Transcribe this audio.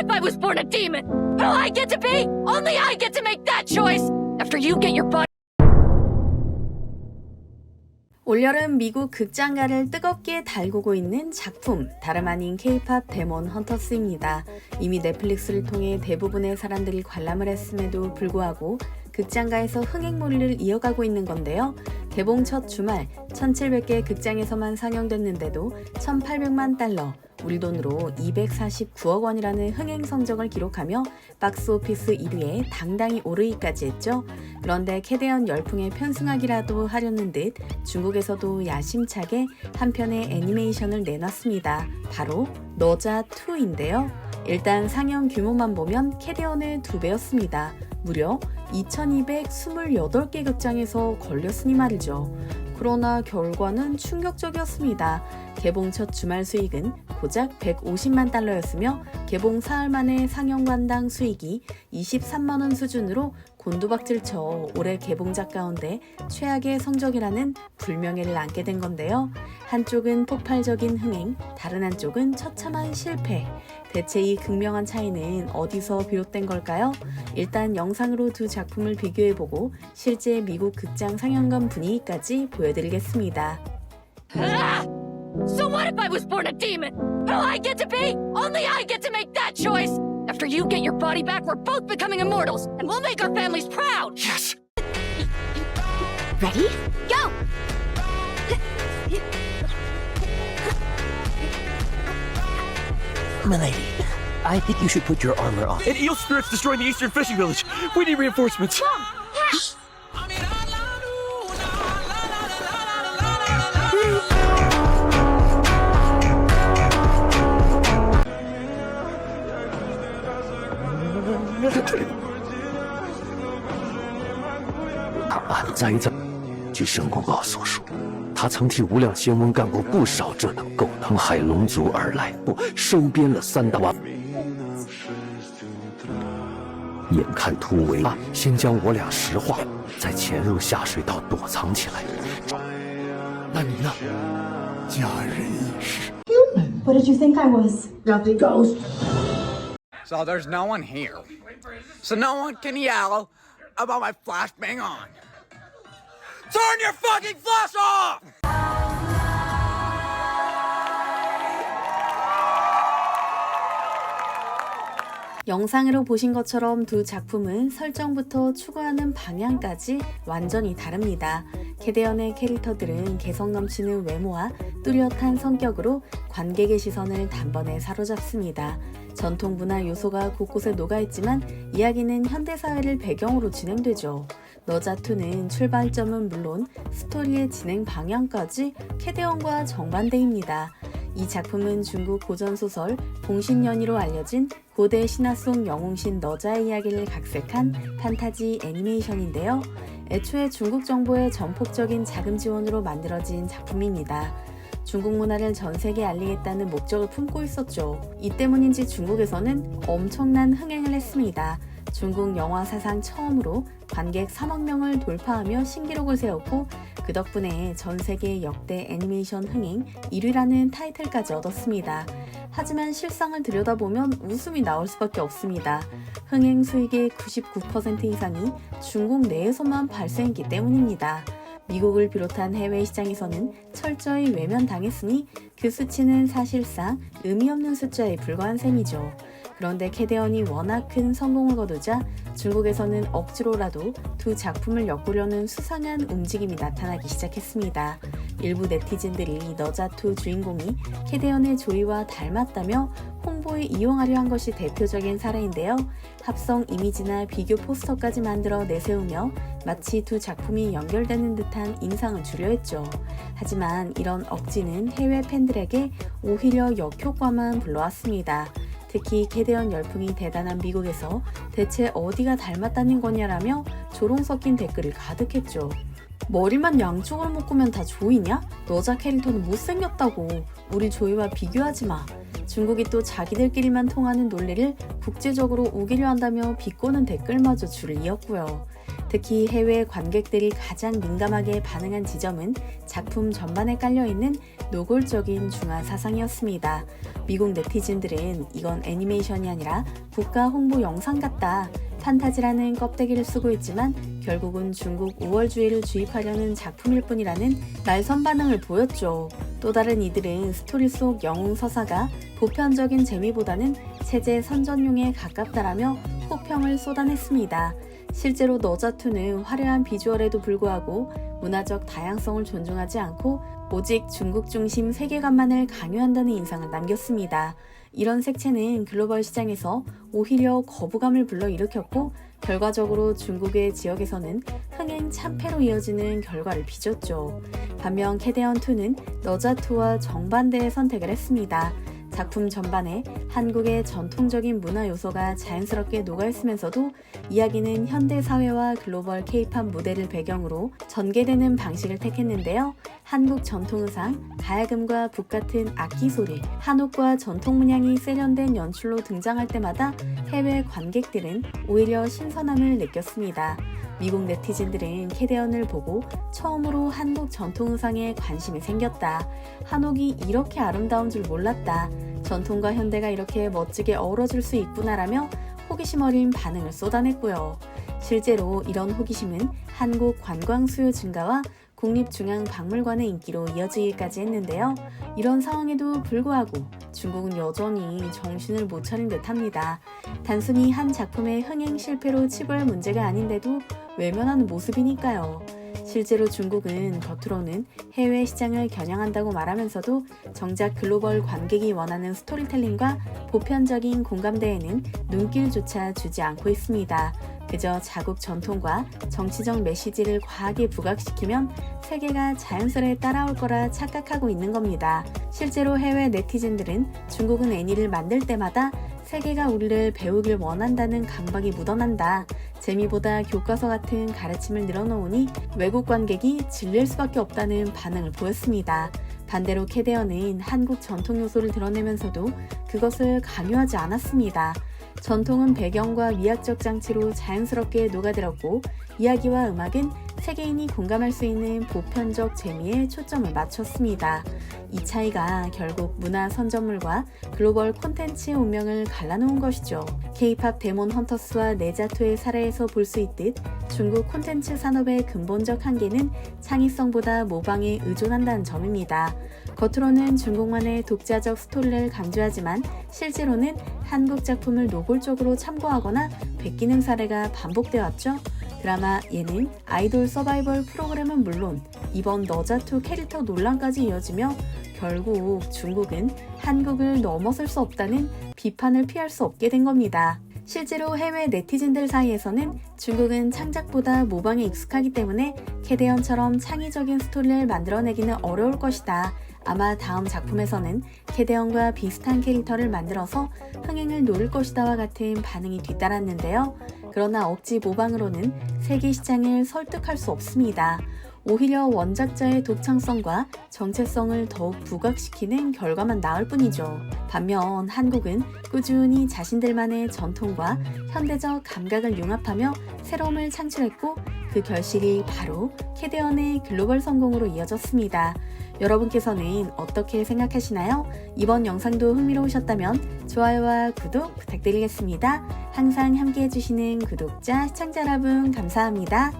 if I was born a demon? Who I get to be? Only I get to make that choice! After you get your butt 올여름 미국 극장가를 뜨겁게 달구고 있는 작품 다름 아닌 케이팝 데몬 헌터스입니다. 이미 넷플릭스를 통해 대부분의 사람들이 관람을 했음에도 불구하고 극장가에서 흥행몰이를 이어가고 있는 건데요. 개봉 첫 주말 1,700개 극장에서만 상영됐는데도 1,800만 달러, 우리 돈으로 249억 원이라는 흥행 성적을 기록하며 박스오피스 1위에 당당히 오르기까지 했죠. 그런데 캐대언 열풍에 편승하기라도 하려는 듯 중국에서도 야심차게 한 편의 애니메이션을 내놨습니다. 바로 너자2인데요. 일단 상영 규모만 보면 캐대언의 두 배였습니다. 무려 2228개 극장에서 걸렸으니 말이죠. 그러나 결과는 충격적이었습니다. 개봉 첫 주말 수익은 고작 150만 달러였으며 개봉 사흘 만에 상영관당 수익이 23만 원 수준으로 곤두박질 쳐 올해 개봉작 가운데 최악의 성적이라는 불명예를 안게 된 건데요. 한쪽은 폭발적인 흥행, 다른 한쪽은 처참한 실패. 대체 이 극명한 차이는 어디서 비롯된 걸까요? 일단 영상으로 두 작품을 비교해보고 실제 미국 극장 상영관 분위기까지 보여드리겠습니다. Ah! So what if I was born a demon? Who I get to be? Only I get to make that choice! After you get your body back, we're both becoming immortals, and we'll make our families proud! Yes! Ready? Go! Milady, I think you should put your armor on. An eel spirit's destroying the eastern fishing village. We need reinforcements. “他安栽在……据申公豹所述，他曾替无量仙翁干过不少这等勾当，海龙族而来，不收编了三大王。眼看突围，啊先将我俩石化，再潜入下水道躲藏起来。那你呢？家人已逝。What did you think I was? Nothing. Ghost. So there's no one here. So no one can yell about my flash being on. Turn your fucking flash off! 영상으로 보신 것처럼 두 작품은 설정부터 추구하는 방향까지 완전히 다릅니다. 캐대언의 캐릭터들은 개성 넘치는 외모와 뚜렷한 성격으로 관객의 시선을 단번에 사로잡습니다. 전통 문화 요소가 곳곳에 녹아있지만 이야기는 현대사회를 배경으로 진행되죠. 너자2는 출발점은 물론 스토리의 진행 방향까지 캐대언과 정반대입니다. 이 작품은 중국 고전소설 봉신연이로 알려진 고대 신화 속 영웅신 너자의 이야기를 각색한 판타지 애니메이션인데요. 애초에 중국 정부의 전폭적인 자금 지원으로 만들어진 작품입니다. 중국 문화를 전 세계에 알리겠다는 목적을 품고 있었죠. 이 때문인지 중국에서는 엄청난 흥행을 했습니다. 중국 영화 사상 처음으로 관객 3억 명을 돌파하며 신기록을 세웠고 그 덕분에 전 세계 역대 애니메이션 흥행 1위라는 타이틀까지 얻었습니다. 하지만 실상을 들여다보면 웃음이 나올 수밖에 없습니다. 흥행 수익의 99% 이상이 중국 내에서만 발생했기 때문입니다. 미국을 비롯한 해외 시장에서는 철저히 외면당했으니 그 수치는 사실상 의미 없는 숫자에 불과한 셈이죠. 그런데 캐대언이 워낙 큰 성공을 거두자 중국에서는 억지로라도 두 작품을 엮으려는 수상한 움직임이 나타나기 시작했습니다. 일부 네티즌들이 너자2 주인공이 캐대언의 조이와 닮았다며 홍보에 이용하려 한 것이 대표적인 사례인데요. 합성 이미지나 비교 포스터까지 만들어 내세우며 마치 두 작품이 연결되는 듯한 인상을 주려 했죠. 하지만 이런 억지는 해외 팬들에게 오히려 역효과만 불러왔습니다. 특히 캐대언 열풍이 대단한 미국에서 대체 어디가 닮았다는 거냐라며 조롱 섞인 댓글이 가득했죠. 머리만 양쪽으로 묶으면 다 조이냐? 너자 캐릭터는 못생겼다고. 우리 조이와 비교하지 마. 중국이 또 자기들끼리만 통하는 논리를 국제적으로 우기려 한다며 비꼬는 댓글마저 줄을 이었고요. 특히 해외 관객들이 가장 민감하게 반응한 지점은 작품 전반에 깔려있는 노골적인 중화 사상이었습니다. 미국 네티즌들은 이건 애니메이션이 아니라 국가 홍보 영상 같다. 판타지라는 껍데기를 쓰고 있지만 결국은 중국 우월주의를 주입하려는 작품일 뿐이라는 날선 반응을 보였죠. 또 다른 이들은 스토리 속 영웅 서사가 보편적인 재미보다는 체제 선전용에 가깝다라며 호평을 쏟아냈습니다. 실제로 너자투는 화려한 비주얼에도 불구하고 문화적 다양성을 존중하지 않고 오직 중국 중심 세계관만을 강요한다는 인상을 남겼습니다. 이런 색채는 글로벌 시장에서 오히려 거부감을 불러일으켰고 결과적으로 중국의 지역에서는 흥행 참패로 이어지는 결과를 빚었죠. 반면 캐데언2는 너자투와 정반대의 선택을 했습니다. 작품 전반에 한국의 전통적인 문화 요소가 자연스럽게 녹아있으면서도 이야기는 현대 사회와 글로벌 케이팝 무대를 배경으로 전개되는 방식을 택했는데요. 한국 전통 의상, 가야금과 북 같은 악기 소리, 한옥과 전통 문양이 세련된 연출로 등장할 때마다 해외 관객들은 오히려 신선함을 느꼈습니다. 미국 네티즌들은 캐데언을 보고 처음으로 한국 전통 의상에 관심이 생겼다. 한옥이 이렇게 아름다운 줄 몰랐다. 전통과 현대가 이렇게 멋지게 어우러질 수 있구나라며 호기심 어린 반응을 쏟아냈고요. 실제로 이런 호기심은 한국 관광 수요 증가와 국립중앙박물관의 인기로 이어지기까지 했는데요. 이런 상황에도 불구하고 중국은 여전히 정신을 못 차린 듯 합니다. 단순히 한 작품의 흥행 실패로 치부할 문제가 아닌데도 외면하는 모습이니까요. 실제로 중국은 겉으로는 해외 시장을 겨냥한다고 말하면서도 정작 글로벌 관객이 원하는 스토리텔링과 보편적인 공감대에는 눈길조차 주지 않고 있습니다. 그저 자국 전통과 정치적 메시지를 과하게 부각시키면 세계가 자연스레 따라올 거라 착각하고 있는 겁니다. 실제로 해외 네티즌들은 중국은 애니를 만들 때마다 세계가 우리를 배우길 원한다는 강박이 묻어난다. 재미보다 교과서 같은 가르침을 늘어놓으니 외국 관객이 질릴 수밖에 없다는 반응을 보였습니다. 반대로 캐데어는 한국 전통 요소를 드러내면서도 그것을 강요하지 않았습니다. 전통은 배경과 위약적 장치로 자연스럽게 녹아들었고 이야기와 음악은 세계인이 공감할 수 있는 보편적 재미에 초점을 맞췄습니다. 이 차이가 결국 문화 선전물과 글로벌 콘텐츠의 운명을 갈라놓은 것이죠. K-팝 데몬 헌터스와 네자토의 사례에서 볼 수 있듯 중국 콘텐츠 산업의 근본적 한계는 창의성보다 모방에 의존한다는 점입니다. 겉으로는 중국만의 독자적 스토리를 강조하지만 실제로는 한국 작품을 노골적으로 참고하거나 베끼는 사례가 반복되어 왔죠. 드라마 예능, 아이돌 서바이벌 프로그램은 물론 이번 너자투 캐릭터 논란까지 이어지며 결국 중국은 한국을 넘어설 수 없다는 비판을 피할 수 없게 된 겁니다. 실제로 해외 네티즌들 사이에서는 중국은 창작보다 모방에 익숙하기 때문에 캐데언처럼 창의적인 스토리를 만들어내기는 어려울 것이다. 아마 다음 작품에서는 캐데언과 비슷한 캐릭터를 만들어서 흥행을 노릴 것이다와 같은 반응이 뒤따랐는데요. 그러나 억지 모방으로는 세계 시장을 설득할 수 없습니다. 오히려 원작자의 독창성과 정체성을 더욱 부각시키는 결과만 나을 뿐이죠. 반면 한국은 꾸준히 자신들만의 전통과 현대적 감각을 융합하며 새로움을 창출했고 그 결실이 바로 캐데언의 글로벌 성공으로 이어졌습니다. 여러분께서는 어떻게 생각하시나요? 이번 영상도 흥미로우셨다면 좋아요와 구독 부탁드리겠습니다. 항상 함께 해주시는 구독자, 시청자 여러분 감사합니다.